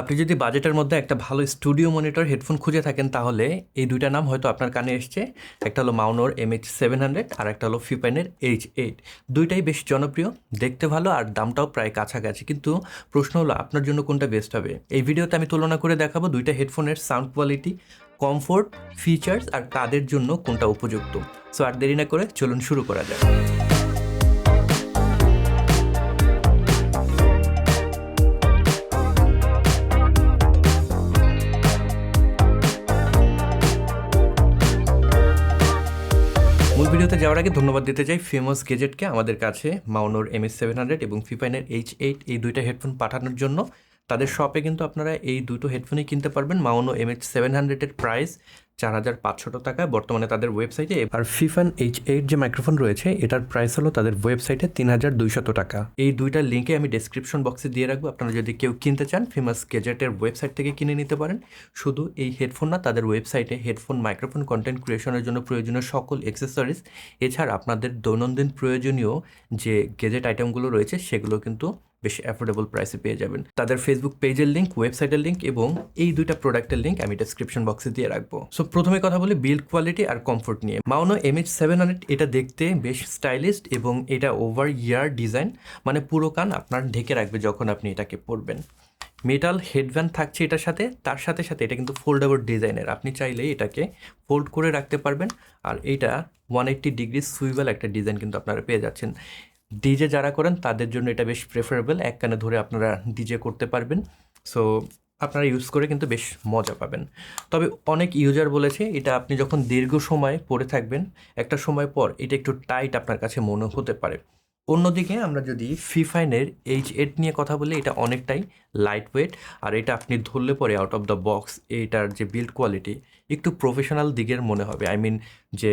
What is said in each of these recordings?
আপনি যদি বাজেটের মধ্যে একটা ভালো স্টুডিও মনিটর হেডফোন খুঁজে থাকেন, তাহলে এই দুইটা নাম হয়তো আপনার কানে এসছে। একটা হলো মাউনোর এম এইচ সেভেন হান্ড্রেড আর একটা হলো ফিপাইনের এইচ এইট দুইটাই বেশ জনপ্রিয়, দেখতে ভালো আর দামটাও প্রায় কাছাকাছি। কিন্তু প্রশ্ন হলো, আপনার জন্য কোনটা বেস্ট হবে? এই ভিডিওতে আমি তুলনা করে দেখাবো দুইটা হেডফোনের সাউন্ড কোয়ালিটি কমফোর্ট ফিচার্স আর কাদের জন্য কোনটা উপযুক্ত। সো আর দেরি না করে চলুন শুরু করা যাক। যাওয়ার আগে ধন্যবাদ দিতে চাই ফেমাস গেজেটকে আমাদের কাছে মাউনোর এম এস সেভেন হান্ড্রেড এবং ফিফাইনের এইচ এইট এই দুইটা হেডফোন পাঠানোর জন্য। তাদের শপে কিন্তু আপনারা এই দুটো হেডফোনই কিনতে পারবেন মাউনো এম এইচ সেভেন হান্ড্রেডের প্রাইস চার হাজার পাঁচশো টাকা বর্তমানে তাদের ওয়েবসাইটে। আর ফিফান এইচ এইট যে মাইক্রোফোন রয়েছে, এটার প্রাইস হলো তাদের ওয়েবসাইটে তিন হাজার দুইশত টাকা। এই দুইটা লিঙ্কে আমি ডেসক্রিপশন বক্সে দিয়ে রাখব। আপনারা যদি কেউ কিনতে চান ফেমাস গেজেটের ওয়েবসাইট থেকে কিনে নিতে পারেন। শুধু এই হেডফোন না, তাদের ওয়েবসাইটে হেডফোন মাইক্রোফোন কন্টেন্ট ক্রিয়েশনের জন্য প্রয়োজনীয় সকল এক্সেসরিজ এছাড়া আপনাদের দৈনন্দিন প্রয়োজনীয় যে গেজেট আইটেমগুলো রয়েছে, সেগুলো কিন্তু বেশ অ্যাফোর্ডেবল প্রাইসে পেয়ে যাবেন। তাদের ফেসবুক পেজের লিঙ্ক ওয়েবসাইটের লিঙ্ক এবং এই দুইটা প্রোডাক্টের লিঙ্ক আমি ডেসক্রিপশন বক্সে দিয়ে রাখব। সো প্রথমে কথা বলি বিল্ড কোয়ালিটি আর কমফোর্ট নিয়ে। Maono M H seven hundred এটা দেখতে বেশ স্টাইলিস্ট এবং এটা ওভার ইয়ার ডিজাইন মানে পুরো কান আপনার ঢেকে রাখবে যখন আপনি এটাকে পরবেন। মেটাল হেডব্যান্ড থাকছে এটার সাথে, তার সাথে সাথে এটা কিন্তু ফোল্ডেবল ডিজাইনের আপনি চাইলেই এটাকে ফোল্ড করে রাখতে পারবেন। আর এটা ওয়ান এইট্টি ডিগ্রি সুইবেল একটা ডিজাইন কিন্তু আপনারা পেয়ে যাচ্ছেন। ডিজে যারা করেন, তাদের জন্য এটা বেশ প্রেফারেবল এক কানে ধরে আপনারা ডিজে করতে পারবেন। সো আপনারা ইউজ করে কিন্তু বেশ মজা পাবেন। তবে অনেক ইউজার বলেছে, এটা আপনি যখন দীর্ঘ সময় পরে থাকবেন, একটা সময় পর এটা একটু টাইট আপনার কাছে মনে হতে পারে। অন্যদিকে আমরা যদি ফিফাইনের এইচ এইট নিয়ে কথা বলি, এটা অনেকটাই লাইট ওয়েট আর এটা আপনি ধরলে পরে আউট অফ দ্য বক্স এইটার যে বিল্ড কোয়ালিটি একটু প্রফেশনাল দিকের মনে হবে। আই মিন যে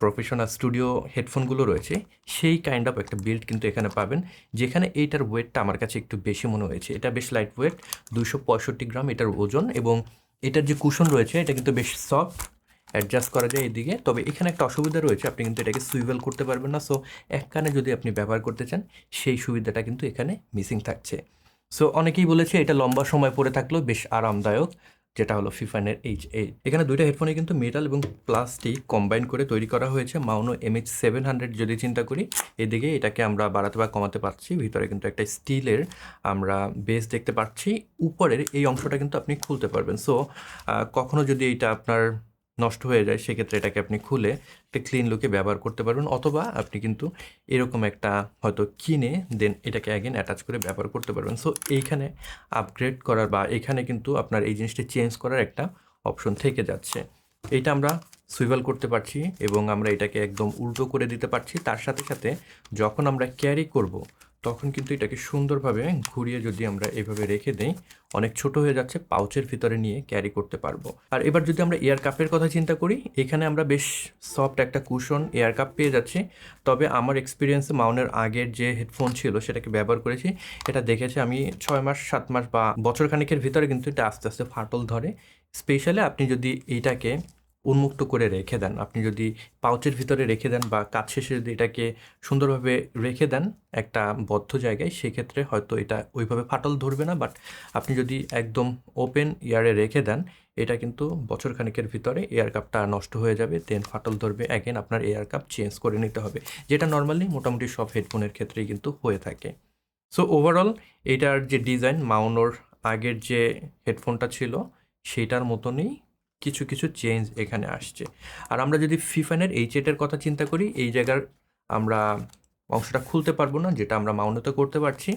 প্রফেশনাল স্টুডিও হেডফোনগুলো রয়েছে, সেই কাইন্ড অফ একটা বিল্ড কিন্তু এখানে পাবেন, যেখানে এইটার ওয়েটটা আমার কাছে একটু বেশি মনে হয়েছে। এটা বেশ লাইট ওয়েট দুশো পঁয়ষট্টি গ্রাম এটার ওজন এবং এটার যে কুশন রয়েছে, এটা কিন্তু বেশ সফট অ্যাডজাস্ট করা যায় এদিকে। তবে এখানে একটা অসুবিধা রয়েছে, আপনি কিন্তু এটাকে সুইভেল করতে পারবেন না। সো এক কানে যদি আপনি ব্যবহার করতে চান, সেই সুবিধাটা কিন্তু এখানে মিসিং থাকছে। সো অনেকেই বলেছে এটা লম্বা সময় পরে থাকলেও বেশ আরামদায়ক। যেটা হলো ফিফানের এইচ এইট এখানে দুইটা হেডফোনে কিন্তু মেটাল এবং প্লাস্টিক কম্বাইন করে তৈরি করা হয়েছে মাউনো এমএইচ সেভেন হান্ড্রেড যদি চিন্তা করি। এদিকে এটাকে আমরা বাড়াতে বা কমাতে পারছি, ভিতরে কিন্তু একটা স্টিলের আমরা বেস দেখতে পাচ্ছি। উপরের এই অংশটা কিন্তু আপনি খুলতে পারবেন। সো কখনও যদি এটা আপনার নষ্ট হয়ে যায়, সেক্ষেত্রে এটাকে আপনি খুলে একটা ক্লিন লুকে ব্যবহার করতে পারবেন, অথবা আপনি কিন্তু এরকম একটা হয়তো কিনে দেন, এটাকে অ্যাগেন অ্যাটাচ করে ব্যবহার করতে পারবেন। সো এইখানে আপগ্রেড করার বা এখানে কিন্তু আপনার এই জিনিসটা চেঞ্জ করার একটা অপশন থেকে যাচ্ছে। এইটা আমরা সুইভাল করতে পারছি এবং আমরা এটাকে একদম উল্টো করে দিতে পারছি। তার সাথে সাথে যখন আমরা ক্যারি করব তখন কিন্তু এটাকে সুন্দরভাবে ঘুরিয়ে যদি আমরা এভাবে রেখে দিই, অনেক ছোট হয়ে যাচ্ছে, পাউচের ভিতরে নিয়ে ক্যারি করতে পারব। আর এবার যদি আমরা এয়ার কাপের কথা চিন্তা করি, এখানে আমরা বেশ সফট একটা কুশন এয়ার কাপ পেয়ে যাচ্ছি। তবে আমার এক্সপিরিয়েন্সে মাউনের আগের যে হেডফোন ছিল, সেটাকে ব্যবহার করেছি। এটা দেখেছি আমি ছয় মাস, সাত মাস বা বছর খানিকের ভিতরে কিন্তু এটা আস্তে আস্তে ফাটল ধরে। স্পেশালি আপনি যদি এইটাকে উন্মুক্ত করে রেখে দেন। আপনি যদি পাউচের ভিতরে রেখে দেন বা কাজ শেষে যদি এটাকে সুন্দরভাবে রেখে দেন একটা বদ্ধ জায়গায়, সেক্ষেত্রে হয়তো এটা ওইভাবে ফাটল ধরবে না। বাট আপনি যদি একদম ওপেন ইয়ারে রেখে দেন, এটা কিন্তু বছর খানিকের ভিতরে এয়ার কাপটা নষ্ট হয়ে যাবে, দেন ফাটল ধরবে। অ্যাগেন আপনার এয়ার কাপ চেঞ্জ করে নিতে হবে। যেটা নর্মালি মোটামুটি সব হেডফোনের ক্ষেত্রেই কিন্তু হয়ে থাকে। সো ওভারঅল এটার যে ডিজাইন মাউনোর আগের যে হেডফোনটা ছিল, সেটার মতনই কিছু কিছু চেঞ্জ এখানে আসছে। আর আমরা যদি ফিফানের এইচ এটের কথা চিন্তা করি, এই জায়গার আমরা অংশটা খুলতে পারব না, যেটা আমরা মাউন্টতে করতে পারছি।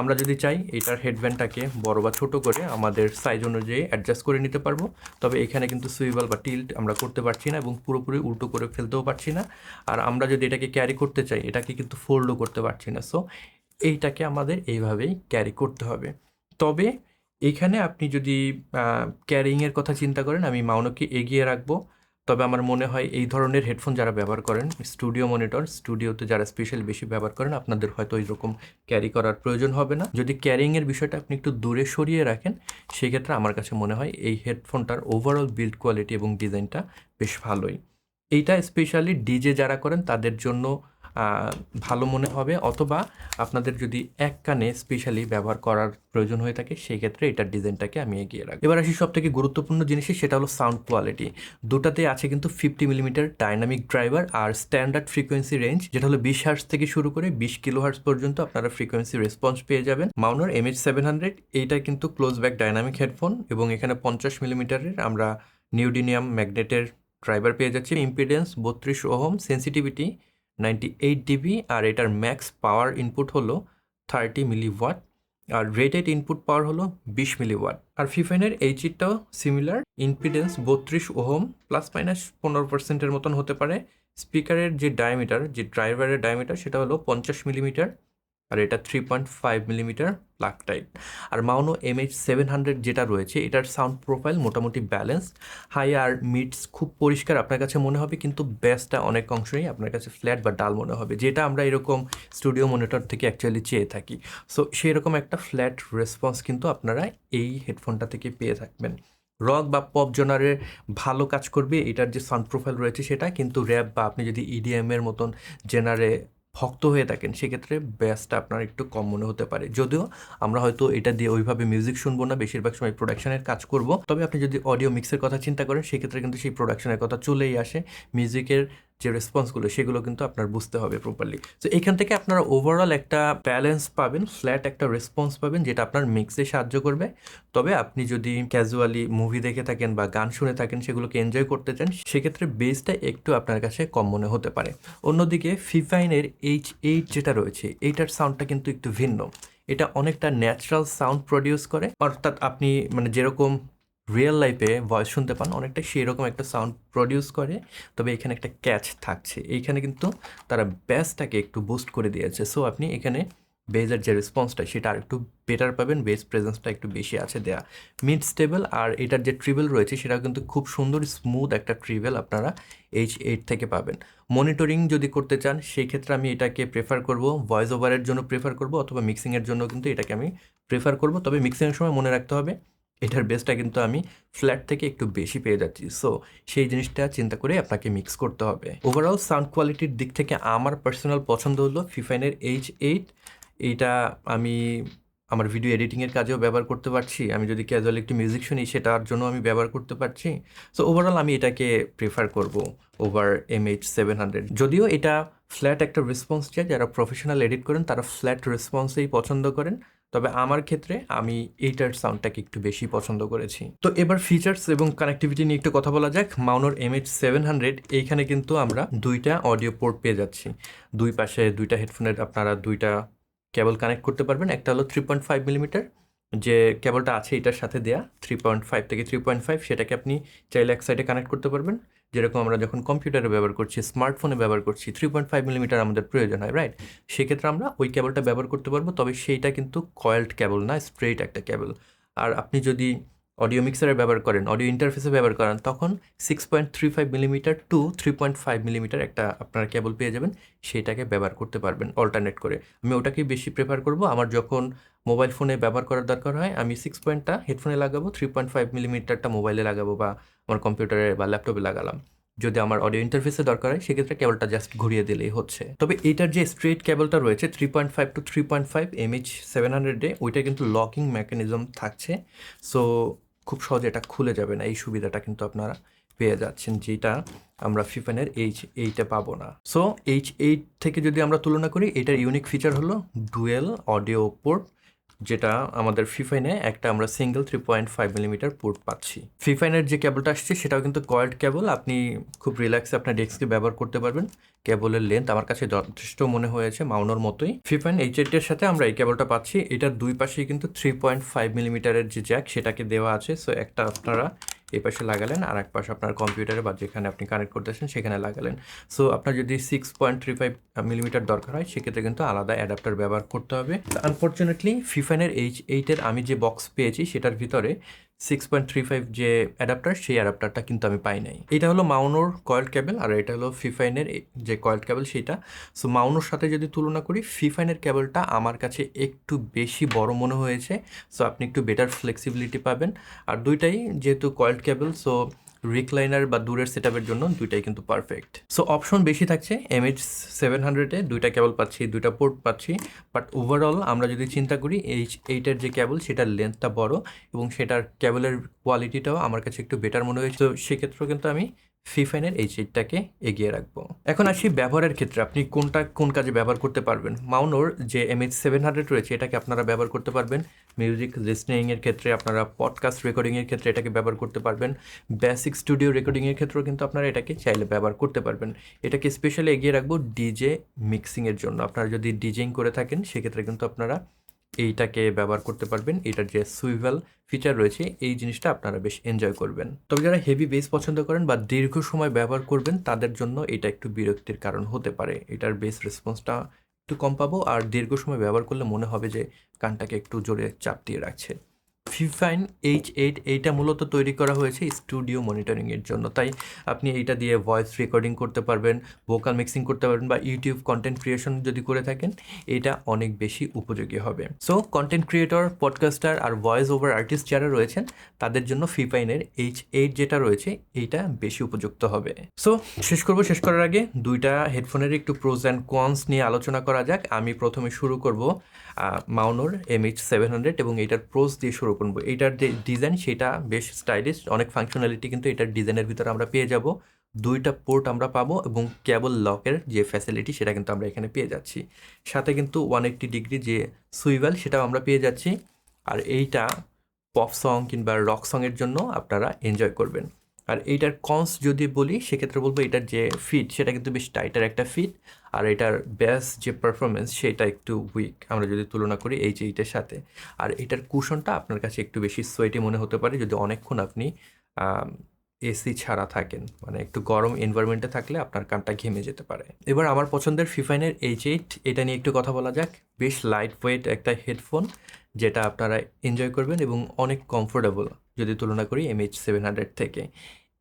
আমরা যদি চাই এটার হেডব্যান্ডটাকে বড় বা ছোট করে আমাদের সাইজ অনুযায়ী অ্যাডজাস্ট করে নিতে পারব। তবে এখানে কিন্তু সুইভাল বা টিল্ট আমরা করতে পারছি না এবং পুরোপুরি উল্টো করে ফেলতেও পারছি না। আর আমরা যদি এটাকে ক্যারি করতে চাই, এটাকে কিন্তু ফোল্ডও করতে পারছি না। সো এইটাকে আমাদের এইভাবেই ক্যারি করতে হবে। তবে এখানে আপনি যদি ক্যারিংয়ের কথা চিন্তা করেন, আমি মাউনোকে এগিয়ে রাখব। তবে আমার মনে হয় এই ধরনের হেডফোন যারা ব্যবহার করেন, স্টুডিও মনিটর, স্টুডিওতে যারা স্পেশাল বেশি ব্যবহার করেন, আপনাদের হয়তো ওই রকম ক্যারি করার প্রয়োজন হবে না। যদি ক্যারিংয়ের বিষয়টা আপনি একটু দূরে সরিয়ে রাখেন, সেক্ষেত্রে আমার কাছে মনে হয় এই হেডফোনটার ওভারঅল বিল্ড কোয়ালিটি এবং ডিজাইনটা বেশ ভালোই। এইটা স্পেশালি ডিজে যারা করেন, তাদের জন্য ভালো মনে হবে অথবা আপনাদের যদি এক কানে স্পেশালি ব্যবহার করার প্রয়োজন হয়ে থাকে সেই ক্ষেত্রে এটার ডিজাইনটাকে আমি এগিয়ে রাখব। এবার আসি সব থেকে গুরুত্বপূর্ণ জিনিসে, সেটা হলো সাউন্ড কোয়ালিটি দুটাতে আছে কিন্তু ফিফটি মিলিমিটার ডাইনামিক ড্রাইভার আর স্ট্যান্ডার্ড ফ্রিকোয়েন্সি রেঞ্জ যেটা হলো বিশ হার্স থেকে শুরু করে বিশ কিলো হার্স পর্যন্ত আপনারা ফ্রিকোয়েন্সি রেসপন্স পেয়ে যাবেন। মাউনার এম এইচ সেভেন হান্ড্রেড এইটা কিন্তু ক্লোজ ব্যাক ডাইনামিক হেডফোন এবং এখানে পঞ্চাশ মিলিমিটারের আমরা নিউডিনিয়াম ম্যাগনেটের ড্রাইভার পেয়ে যাচ্ছি। ইম্পিডেন্স বত্রিশ ohm sensitivity ninety eight dB আর এটার ম্যাক্স পাওয়ার ইনপুট হলো থার্টি মিলি ওয়াট আর রেটেড ইনপুট পাওয়ার হলো বিশ মিলি ওয়াট আর ফিফেনের এইচইটাও সিমিলার ইনফিডেন্স বত্রিশ ওহম প্লাস মাইনাস পনেরো পার্সেন্টের মতন হতে পারে। স্পিকারের যে ডায়ামিটার যে ড্রাইভারের ডায়ামিটার সেটা হলো পঞ্চাশ মিলিমিটার আর এটা three point five millimetre plug type আর Maono M H seven hundred যেটা রয়েছে, এটার সাউন্ড প্রোফাইল মোটামুটি ব্যালেন্স হাই আর মিডস খুব পরিষ্কার আপনার কাছে মনে হবে, কিন্তু বেসটা অনেক অংশই আপনার কাছে ফ্ল্যাট বা ডাল মনে হবে, যেটা আমরা এরকম স্টুডিও মনিটর থেকে অ্যাকচুয়ালি চেয়ে থাকি। সো সেই রকম একটা ফ্ল্যাট রেসপন্স কিন্তু আপনারা এই হেডফোনটা থেকে পেয়ে থাকবেন। রক বা পপ জনারের ভালো কাজ করবে, এটার যে সাউন্ড প্রোফাইল রয়েছে সেটা, কিন্তু র্যাপ বা আপনি যদি ইডিএমের মতন জেনারে ভক্ত হয়ে থাকেন, সেক্ষেত্রে ব্যাসটা আপনার একটু কম মনে হতে পারে। যদিও আমরা হয়তো এটা দিয়ে ওইভাবে মিউজিক শুনব না, বেশিরভাগ সময় প্রোডাকশনের কাজ করব। তবে আপনি যদি অডিও মিক্সের কথা চিন্তা করেন, সেক্ষেত্রে কিন্তু সেই প্রোডাকশনের কথা চলেই আসে। মিউজিকের যে রেসপন্সগুলো সেগুলো কিন্তু আপনার বুঝতে হবে প্রপারলি তো এখান থেকে আপনারা ওভারঅল একটা ব্যালেন্স পাবেন ফ্ল্যাট একটা রেসপন্স পাবেন, যেটা আপনার মিক্সে সাহায্য করবে। তবে আপনি যদি ক্যাজুয়ালি মুভি দেখে থাকেন বা গান শুনে থাকেন, সেগুলোকে এনজয় করতে চান, সেক্ষেত্রে বেসটা একটু আপনার কাছে কম মনে হতে পারে। অন্যদিকে ফিফাইনের এইচ এইট যেটা রয়েছে এইটার সাউন্ডটা কিন্তু একটু ভিন্ন। এটা অনেকটা ন্যাচারাল সাউন্ড প্রডিউস করে। অর্থাৎ আপনি মানে যেরকম রিয়েল লাইফে ভয়েস শুনতে পান অনেকটা সেই রকম একটা সাউন্ড প্রডিউস করে, তবে এখানে একটা ক্যাচ থাকছে। এইখানে কিন্তু তারা ব্যাসটাকে একটু বুস্ট করে দিয়েছে। সো আপনি এখানে বেজের যে রেসপন্সটা সেটা আর একটু বেটার পাবেন বেস প্রেজেন্সটা একটু বেশি আছে দেয়া। মিড স্টেবল আর এটার যে ট্রিবেল রয়েছে, সেটাও কিন্তু খুব সুন্দর স্মুথ একটা ট্রিবেল আপনারা এইচ এইট থেকে পাবেন। মনিটরিং যদি করতে চান সেই ক্ষেত্রে আমি এটাকে প্রেফার করব ভয়েস ওভারের জন্য প্রেফার করব, অথবা মিক্সিংয়ের জন্য কিন্তু এটাকে আমি প্রেফার করব। তবে মিক্সিংয়ের সময় মনে রাখতে হবে এটার বেসটা কিন্তু আমি ফ্ল্যাট থেকে একটু বেশি পেয়ে যাচ্ছি। সো সেই জিনিসটা চিন্তা করে আপনাকে মিক্স করতে হবে। ওভারঅল সাউন্ড কোয়ালিটির দিক থেকে আমার পার্সোনাল পছন্দ হলো ফিফাইনের এইচ এইট এইটা আমি আমার ভিডিও এডিটিংয়ের কাজেও ব্যবহার করতে পারছি। আমি যদি ক্যাজুয়াল একটু মিউজিক শুনি, সেটার জন্য আমি ব্যবহার করতে পারছি। সো ওভারঅল আমি এটাকে প্রেফার করব over M H seven hundred যদিও এটা ফ্ল্যাট একটা রেসপন্স চাই, যারা প্রফেশনাল এডিট করেন, তারা ফ্ল্যাট রেসপন্সেই পছন্দ করেন। তবে আমার ক্ষেত্রে আমি এইটার সাউন্ডটাকে একটু বেশি পছন্দ করেছি। তো এবার ফিচার্স এবং কানেক্টিভিটি নিয়ে একটু কথা বলা যাক। মাউনোর এম এইচ সেভেন হান্ড্রেড এইখানে কিন্তু আমরা দুইটা অডিও পোর্ট পেয়ে যাচ্ছি। দুই পাশে দুইটা হেডফোনের আপনারা দুইটা কেবল কানেক্ট করতে পারবেন। একটা হলো থ্রি পয়েন্ট ফাইভ মিলিমিটার যে কেবলটা আছে এটার সাথে দেয়া থ্রি পয়েন্ট ফাইভ থেকে থ্রি পয়েন্ট ফাইভ সেটাকে আপনি চাইলে এক সাইডে কানেক্ট করতে পারবেন। যেরকম আমরা যখন কম্পিউটারে ব্যবহার করছি, স্মার্টফোনে ব্যবহার করছি থ্রি পয়েন্ট ফাইভ মিলিমিটার আমাদের প্রয়োজন হয় রাইট সেক্ষেত্রে আমরা ওই ক্যাবলটা ব্যবহার করতে পারব, তবে সেইটা কিন্তু কয়েলড ক্যাবল না স্ট্রেট একটা ক্যাবল আর আপনি যদি অডিও মিক্সারে ব্যবহার করেন অডিও ইন্টারফেসে ব্যবহার করেন, তখন six point three five millimetre to three point five millimetre একটা আপনার কেবল পেয়ে যাবেন সেইটাকে ব্যবহার করতে পারবেন অল্টারনেট করে। আমি ওটাকেই বেশি প্রেফার করব, আমার যখন মোবাইল ফোনে ব্যবহার করার দরকার হয়, আমি সিক্স পয়েন্টটা হেডফোনে লাগাবো থ্রি পয়েন্ট ফাইভ মিলিমিটারটা মোবাইলে লাগাবো বা আমার কম্পিউটারে বা ল্যাপটপে লাগালাম। যদি আমার অডিও ইন্টারফেসে দরকার হয়, সেক্ষেত্রে কেবলটা জাস্ট ঘুরিয়ে দিলেই হচ্ছে। তবে এটার যে স্ট্রেট কেবলটা রয়েছে three point five to three point five MH seven হান্ড্রেডে ওইটা কিন্তু লকিং মেকানিজম থাকছে। সো খুব সহজে এটা খুলে যাবে না, এই সুবিধাটা কিন্তু আপনারা পেয়ে যাচ্ছেন, যেটা আমরা ফিফেনের এইচ এইটে পাবো না। সো এইচ এইট থেকে যদি আমরা তুলনা করি, এটার ইউনিক ফিচার হলো ডুয়েল অডিও পোর্ট যেটা আমাদের ফিফাইনে একটা আমরা single three point five millimetre port পাচ্ছি। ফিফাইনের যে কেবলটা আসছে, সেটাও কিন্তু কয়েড কেবল আপনি খুব রিল্যাক্সে আপনার ডেস্কে ব্যবহার করতে পারবেন। কেবলের লেন্থ আমার কাছে যথেষ্ট মনে হয়েছে, মাউনোর মতোই। ফিফাইন এইচ এর সাথে আমরা এই কেবলটা পাচ্ছি, এটার দুই পাশেই কিন্তু থ্রি পয়েন্ট ফাইভ মিলিমিটারের যে জ্যাক সেটাকে দেওয়া আছে। সো একটা আপনারা এই পাশে লাগালেন, আর এক পাশে আপনার কম্পিউটারে বা যেখানে আপনি কানেক্ট করতেছেন সেখানে লাগালেন। সো আপনার যদি six point three five millimetre দরকার হয়, সেক্ষেত্রে কিন্তু আলাদা অ্যাডাপ্টার ব্যবহার করতে হবে। আনফর্চুনেটলি ফিফানের এইচ এইটের আমি যে বক্স পেয়েছি, সেটার ভিতরে সিক্স পয়েন্ট থ্রি ফাইভ যে অ্যাডাপ্টার সেই অ্যাডাপ্টারটা কিন্তু আমি পাই নাই। এটা হলো মাউনোর কয়েল্ড কেবল আর এটা হলো ফিফাইনের যে কয়েল্ড কেবল সেটা সো মাউনোর সাথে যদি তুলনা করি ফিফাইনের কেবলটা আমার কাছে একটু বেশি বড় মনে হয়েছে। সো আপনি একটু বেটার ফ্লেক্সিবিলিটি পাবেন। আর দুইটাই যেহেতু কয়েল্ড কেবল সো রিক্লাইনার বা দূরের সেট জন্য দুইটাই কিন্তু পারফেক্ট সো অপশন বেশি থাকছে এম এইচ সেভেন হান্ড্রেডে দুইটা কেবল পাচ্ছি, দুইটা পোর্ট পাচ্ছি বাট ওভারঅল আমরা যদি চিন্তা করি এইচ এইটের যে কেবল সেটার লেন্থটা বড় এবং সেটার কেবলের কোয়ালিটিটাও আমার কাছে একটু বেটার মনে হয়েছে। তো সেক্ষেত্রেও কিন্তু আমি ফিফাইনের এইচ এইটটাকে এগিয়ে রাখব। এখন আসি ব্যবহারের ক্ষেত্রে, আপনি কোনটা, কোন কাজে ব্যবহার করতে পারবেন? মাউনোর যে এম এইচ সেভেন হান্ড্রেড রয়েছে, এটাকে আপনারা ব্যবহার করতে পারবেন। মিউজিক লিসনিংয়ের ক্ষেত্রে আপনারা পডকাস্ট রেকর্ডিংয়ের ক্ষেত্রে এটাকে ব্যবহার করতে পারবেন। বেসিক স্টুডিও রেকর্ডিংয়ের ক্ষেত্রেও কিন্তু আপনারা এটাকে চাইলে ব্যবহার করতে পারবেন। এটাকে স্পেশালি এগিয়ে রাখব ডিজে মিক্সিংয়ের জন্য। আপনারা যদি ডিজেইং করে থাকেন, সেক্ষেত্রে কিন্তু আপনারা এইটাকে ব্যবহার করতে পারবেন। এটার যে সুইভেল ফিচার রয়েছে, এই জিনিসটা আপনারা বেশ এনজয় করবেন। তবে যারা হেভি বেস পছন্দ করেন বা দীর্ঘ সময় ব্যবহার করবেন, তাদের জন্য এটা একটু বিরক্তির কারণ হতে পারে। এটার বেস রেসপন্সটা একটু কম পাবো, আর দীর্ঘ সময় ব্যবহার করলে মনে হবে যে কানটাকে একটু জোরে চাপ দিয়ে রাখছে। ফিফাইন এইচ এইট এইটা মূলত তৈরি করা হয়েছে স্টুডিও মনিটরিংয়ের জন্য। তাই আপনি এইটা দিয়ে ভয়েস রেকর্ডিং করতে পারবেন, ভোকাল মিক্সিং করতে পারবেন বা ইউটিউব কন্টেন্ট ক্রিয়েশন যদি করে থাকেন, এটা অনেক বেশি উপযোগী হবে। সো, কন্টেন্ট ক্রিয়েটর, পডকাস্টার আর ভয়েস ওভার আর্টিস্ট যারা রয়েছেন, তাদের জন্য ফিফাইনের এইচ এইট যেটা রয়েছে, এইটা বেশি উপযুক্ত হবে। সো, শেষ করব, শেষ করার আগে দুইটা হেডফোনের একটু প্রোজ অ্যান্ড কনস নিয়ে আলোচনা করা যাক। আমি প্রথমে শুরু করব মাউনোর এম এইচ সেভেন হান্ড্রেড এবং এইটার প্রোজ দিয়ে শুরু করব। এইটার যে ডিজাইন সেটা বেশ স্টাইলিশ অনেক ফাংশনালিটি কিন্তু এটার ডিজাইনের ভিতরে আমরা পেয়ে যাব। দুইটা পোর্ট আমরা পাবো এবং কেবল লকের যে ফ্যাসিলিটি সেটা কিন্তু আমরা এখানে পেয়ে যাচ্ছি। সাথে কিন্তু ওয়ান এইট্টি ডিগ্রি যে সুইভেল সেটাও আমরা পেয়ে যাচ্ছি। আর এইটা পপ সং কিংবা রক সংয়ের জন্য আপনারা এনজয় করবেন। আর এইটার কনস যদি বলি, সেক্ষেত্রে বলব এটার যে ফিট সেটা কিন্তু বেশ টাইটার একটা ফিট আর এটার ব্যাস যে পারফরমেন্স সেটা একটু উইক আমরা যদি তুলনা করি এই যে এইটার সাথে। আর এটার কুশনটা আপনার কাছে একটু বেশি সোয়েটি মনে হতে পারে, যদি অনেকক্ষণ আপনি এসি ছাড়া থাকেন। মানে একটু গরম এনভায়রনমেন্টে থাকলে আপনার কানটা ঘেমে যেতে পারে। এবার আমার পছন্দের ফিফাইনের এইচ এইট এটা নিয়ে একটু কথা বলা যাক। বেশ লাইট ওয়েট একটা হেডফোন যেটা আপনারা এনজয় করবেন এবং অনেক কমফোর্টেবল যদি তুলনা করি এম এইচ সেভেন হান্ড্রেড থেকে।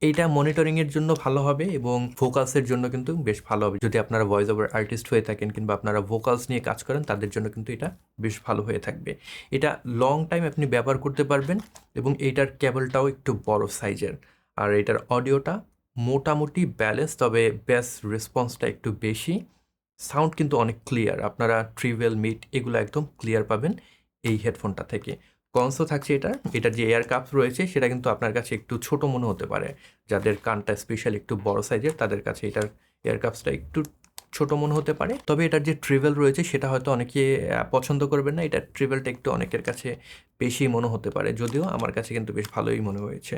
এইটা মনিটরিংয়ের জন্য ভালো হবে এবং ফোকাসের জন্য কিন্তু বেশ ভালো হবে। যদি আপনারা ভয়েস ওভার আর্টিস্ট হয়ে থাকেন কিংবা আপনারা ভোকালস নিয়ে কাজ করেন, তাদের জন্য কিন্তু এটা বেশ ভালো হয়ে থাকবে। এটা লং টাইম আপনি ব্যবহার করতে পারবেন এবং এইটার কেবলটাও একটু বড় সাইজের আর এটার অডিওটা মোটামুটি ব্যালেন্স তবে ব্যাস রেসপন্সটা একটু বেশি। সাউন্ড কিন্তু অনেক ক্লিয়ার আপনারা ট্রিভেল মিট এগুলো একদম ক্লিয়ার পাবেন এই হেডফোনটা থেকে। কনসও থাকছে এটা এটার যে এয়ার কাপ রয়েছে, সেটা কিন্তু আপনার কাছে একটু ছোট মনে হতে পারে। যাদের কানটা স্পেশাল একটু বড় সাইজের তাদের কাছে এটার এয়ার কাপসটা একটু ছোট মনে হতে পারে। তবে এটার যে ট্রিভেল রয়েছে, সেটা হয়তো অনেকে পছন্দ করবেন না। এটার ট্রিভেলটা একটু অনেকের কাছে বেশি মনে হতে পারে। যদিও আমার কাছে কিন্তু বেশ ভালোই মনে হয়েছে।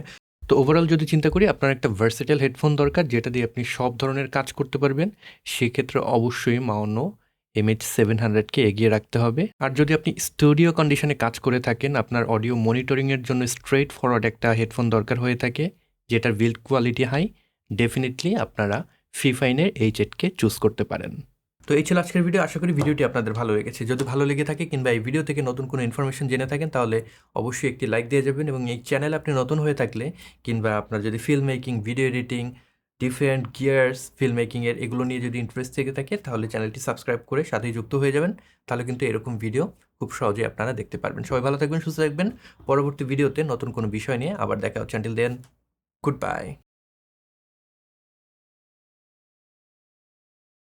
তো ওভারঅল যদি চিন্তা করি, আপনার একটা ভার্সেটাল হেডফোন দরকার, যেটা দিয়ে আপনি সব ধরনের কাজ করতে পারবেন। সেক্ষেত্রে অবশ্যই মাউনো এমএইচ সেভেন হান্ড্রেডকে এগিয়ে রাখতে হবে। আর যদি আপনি স্টুডিও কন্ডিশনে কাজ করে থাকেন, আপনার অডিও মনিটরিংয়ের জন্য স্ট্রেট ফরওয়ার্ড একটা হেডফোন দরকার হয়ে থাকে, যেটার বিল্ড কোয়ালিটি হাই ডেফিনেটলি আপনারা ফিফাইনের এইচ এইটকে চুজ করতে পারেন। তো এই ছিল আজকের ভিডিও আশা করি ভিডিওটি আপনাদের ভালো লেগেছে। যদি ভালো লেগে থাকে কিংবা এই ভিডিও থেকে নতুন কোনো ইনফরমেশন জেনে থাকেন, তাহলে অবশ্যই একটি লাইক দিয়ে যাবেন এবং এই চ্যানেল আপনি নতুন হয়ে থাকলে কিংবা আপনার যদি film making video editing different gears film মেকিংয়ের এগুলো নিয়ে যদি ইন্টারেস্ট থেকে থাকে, তাহলে চ্যানেলটি সাবস্ক্রাইব করে সাথেই যুক্ত হয়ে যাবেন। তাহলে কিন্তু এরকম ভিডিও খুব সহজেই আপনারা দেখতে পারবেন। সবাই ভালো থাকবেন, সুস্থ থাকবেন। পরবর্তী ভিডিওতে নতুন কোনো বিষয় নিয়ে আবার দেখা হচ্ছে। চ্যানেল দেন গুড বাই